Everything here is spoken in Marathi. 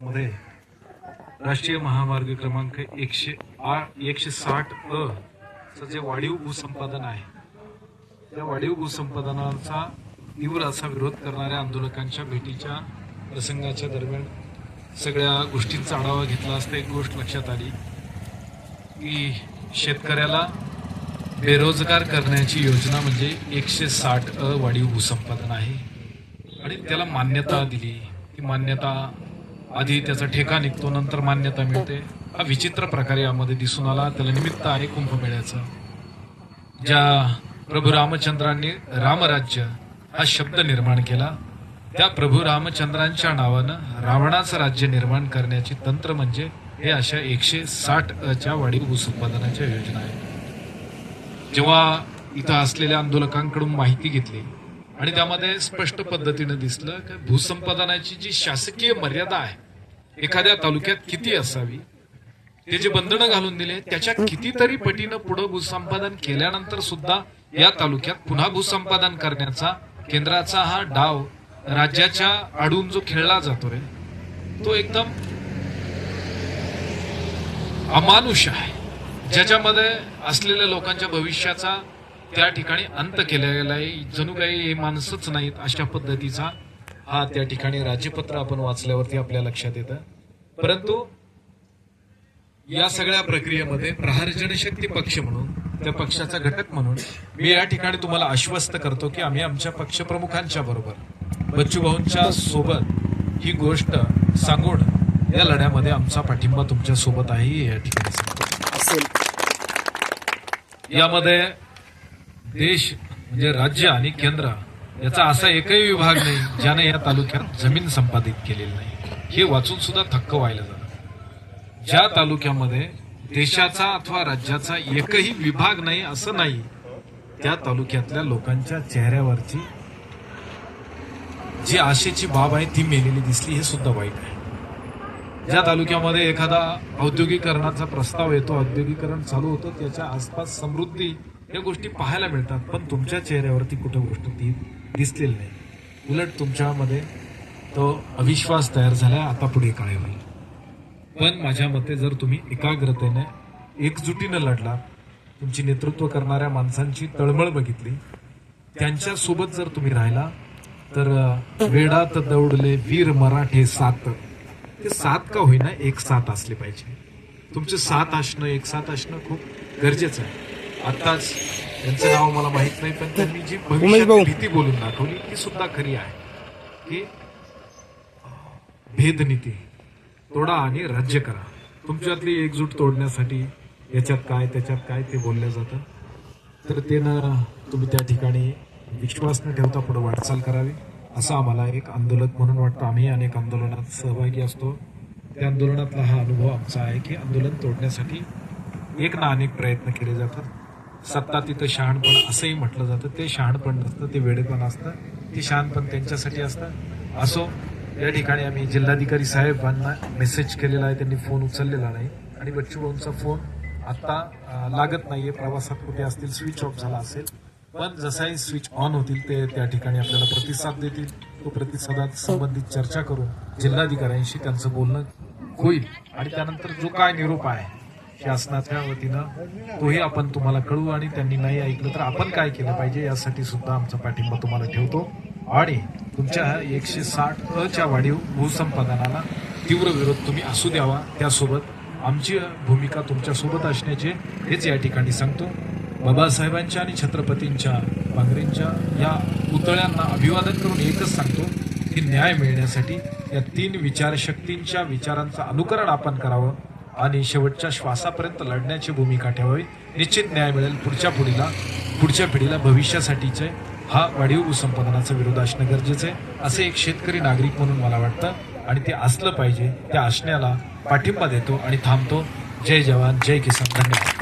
मध्ये राष्ट्रीय महामार्ग क्रमांक एकशे आठ एकशे साठ अ चं जे वाढीव भूसंपादन आहे त्या वाढीव भूसंपादनाचा तीव्र असा विरोध करणाऱ्या आंदोलकांच्या भेटीच्या प्रसंगाच्या दरम्यान सगळ्या गोष्टींचा आढावा घेतला असता एक गोष्ट लक्षात आली की शेतकऱ्याला बेरोजगार करण्याची योजना म्हणजे एकशे साठ अ वाढीव भूसंपादन आहे. आणि त्याला मान्यता दिली. ती मान्यता आधी त्याचा ठेका निघतो नंतर मान्यता मिळते. हा विचित्र प्रकारे यामध्ये दिसून आला. त्याला निमित्त आहे कुंभमेळ्याचं. ज्या प्रभू रामचंद्रांनी रामराज्य हा शब्द निर्माण केला त्या प्रभू रामचंद्रांच्या नावानं रावणाचं राज्य निर्माण करण्याची तंत्र म्हणजे हे अशा एकशे साठच्या वाढीव ऊस उत्पादनाच्या योजना आहेत. जेव्हा इथं असलेल्या आंदोलकांकडून माहिती घेतली आणि त्यामध्ये स्पष्ट पद्धतीने दिसलं की भूसंपादनाची जी शासकीय मर्यादा आहे एखाद्या तालुक्यात किती असावी ते जे बंधनं घालून दिले त्याच्या कितीतरी पटीनं पुढे भूसंपादन केल्यानंतर सुद्धा या तालुक्यात पुन्हा भूसंपादन करण्याचा केंद्राचा हा डाव राज्याच्या आडून जो खेळला जातो रे तो एकदम अमानुष आहे. ज्याच्यामध्ये असलेल्या लोकांच्या भविष्याचा त्या ठिकाणी अंत केला गेला आहे. जणू काही हे माणसंच नाहीत अशा पद्धतीचा. हा त्या ठिकाणी राज्यपत्र आपण वाचल्यावरती आपल्या लक्षात येतं. परंतु या सगळ्या प्रक्रियेमध्ये प्रहार जनशक्ती पक्ष म्हणून त्या पक्षाचा घटक म्हणून मी या ठिकाणी तुम्हाला आश्वस्त करतो की आम्ही आमच्या पक्षप्रमुखांच्या बरोबर बच्चू भाऊंच्या सोबत ही गोष्ट सांगून या लढ्यामध्ये आमचा पाठिंबा तुमच्यासोबत आहे या ठिकाणी यामध्ये देश म्हणजे राज्य आणि केंद्र याचा असा एकही विभाग नाही ज्याने या तालुक्यात जमीन संपादित केलेली नाही. हे वाचून सुद्धा थक्क व्हायला झालं. ज्या तालुक्यामध्ये देशाचा अथवा राज्याचा एकही विभाग नाही असं नाही त्या तालुक्यातल्या लोकांच्या चेहऱ्यावरची जी आशेची बाब आहे ती मेलेली दिसली हे सुद्धा वाईट आहे. ज्या तालुक्यामध्ये एखादा औद्योगिकरणाचा प्रस्ताव येतो औद्योगिकरण चालू होतं त्याच्या आसपास समृद्धी या गोष्टी पाहायला मिळतात पण तुमच्या चेहऱ्यावरती कुठं गोष्ट ती दिसलेली नाही. उलट तुमच्यामध्ये तो अविश्वास तयार झाला आता पुढे काय होईल. पण माझ्या मते जर तुम्ही एकाग्रतेने एकजुटीनं लढला तुमची नेतृत्व करणाऱ्या माणसांची तळमळ बघितली त्यांच्यासोबत जर तुम्ही राहिला तर वेडात दौडले वीर मराठे सात. ते सात का होईना एक साथ असले पाहिजे. तुमचे साथ असणं एक साथ असणं खूप गरजेचं आहे. आताच त्यांचं नाव मला माहीत नाही पण त्यांनी जी. भविष्यात भीती बोलून दाखवली ती सुद्धा खरी आहे. की भेदनीती. तोडा आणि राज्य करा. तुमच्यातली एकजूट तोडण्यासाठी याच्यात काय त्याच्यात काय ते बोललं जातं. तर ते ना तुम्ही त्या ठिकाणी विश्वास न ठेवता पुढे वाटचाल करावी असं आम्हाला एक आंदोलक म्हणून वाटतं. आम्ही अनेक आंदोलनात सहभागी असतो. त्या आंदोलनातला हा अनुभव आमचा आहे की आंदोलन तोडण्यासाठी एक ना अनेक प्रयत्न केले जातात. सत्ता तिथं शहाणपण असंही म्हटलं जातं. ते शहाणपण नसतं ते वेडेपण असतं ते शहाणपण त्यांच्यासाठी असतं. असो या ठिकाणी आम्ही जिल्हाधिकारी साहेबांना मेसेज केलेला आहे त्यांनी फोन उचललेला नाही. आणि बच्चू भाऊंचा फोन आत्ता लागत नाहीये प्रवासात कुठे असतील स्विच ऑफ झाला असेल. पण जसाही स्विच ऑन होतील ते त्या ठिकाणी आपल्याला प्रतिसाद देतील. तो प्रतिसादात संबंधित चर्चा करून जिल्हाधिकाऱ्यांशी त्यांचं बोलणं होईल. आणि त्यानंतर जो काय निरोप आहे शासनाच्या वतीनं तोही आपण तुम्हाला कळवू आणि त्यांनी नाही ऐकलं तर आपण काय केलं पाहिजे यासाठी सुद्धा आमचा पाठिंबा तुम्हाला ठेवतो. आणि तुमच्या एकशे साठ अ च्या वाढीव भूसंपादनाला तीव्र विरोध तुम्ही असू द्यावा. त्यासोबत आमची भूमिका तुमच्यासोबत असण्याची असण्याचे हेच या ठिकाणी सांगतो. बाबासाहेबांच्या आणि छत्रपतींच्या बांगरेंच्या या पुतळ्यांना अभिवादन करून एकच सांगतो की न्याय मिळण्यासाठी या तीन विचारशक्तींच्या विचारांचं अनुकरण आपण करावं. आणि शेवटच्या श्वासापर्यंत लढण्याची भूमिका ठेवावी. निश्चित न्याय मिळेल पुढच्या पिढीला पुढच्या पिढीला भविष्यासाठीचे. हा वाढीव भूसंपादनाचा विरोध असणं गरजेचं आहे. असे एक शेतकरी नागरिक म्हणून मला वाटतं. आणि ते असलं पाहिजे त्या असण्याला पाठिंबा देतो आणि थांबतो. जय जवान जय किसान. धन्यवाद.